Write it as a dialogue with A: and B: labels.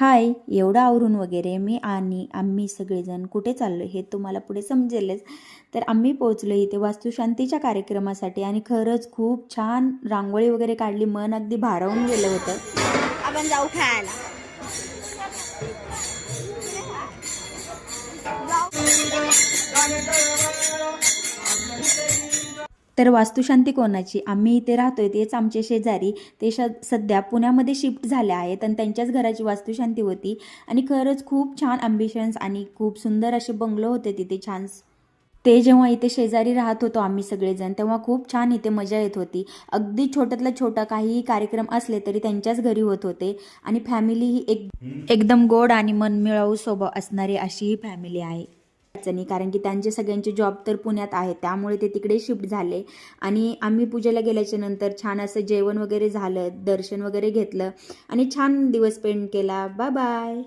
A: हाय एवढं आवरून वगैरे मी आणि आम्ही सगळेजण कुठे चाललो हे तुम्हाला पुढे समजेलच. तर आम्ही पोहोचलो इथे वास्तुशांतीच्या कार्यक्रमासाठी आणि खरंच खूप छान रांगोळी वगैरे काढली मन अगदी भारावून गेलं होतं.
B: आपण जाऊ खेळायला.
A: तर वास्तुशांती कोणाची? आम्ही इथे राहतोय तेच आमचे शेजारी. ते श सध्या पुण्यामध्ये शिफ्ट झाले आहेत आणि त्यांच्याच घराची वास्तुशांती होती. आणि खरंच खूप छान अम्बिशन्स आणि खूप सुंदर असे बंगलो होते तिथे छान ते जेव्हा इथे शेजारी राहत होतो आम्ही सगळेजण तेव्हा खूप छान इथे मजा येत होती. अगदी छोट्यातला छोटा काहीही कार्यक्रम असले तरी त्यांच्याच घरी होत होते. आणि फॅमिली ही एक एकदम गोड आणि मनमिळावू स्वभाव असणारी अशी ही फॅमिली आहे. अडचणी कारण की त्यांचे सगळ्यांचे जॉब तर पुण्यात आहेत त्यामुळे ते तिकडे शिफ्ट झाले. आणि आम्ही पूजेला गेल्याच्यानंतर छान असं जेवण वगैरे झालं दर्शन वगैरे घेतलं आणि छान दिवस स्पेंड केला. Bye bye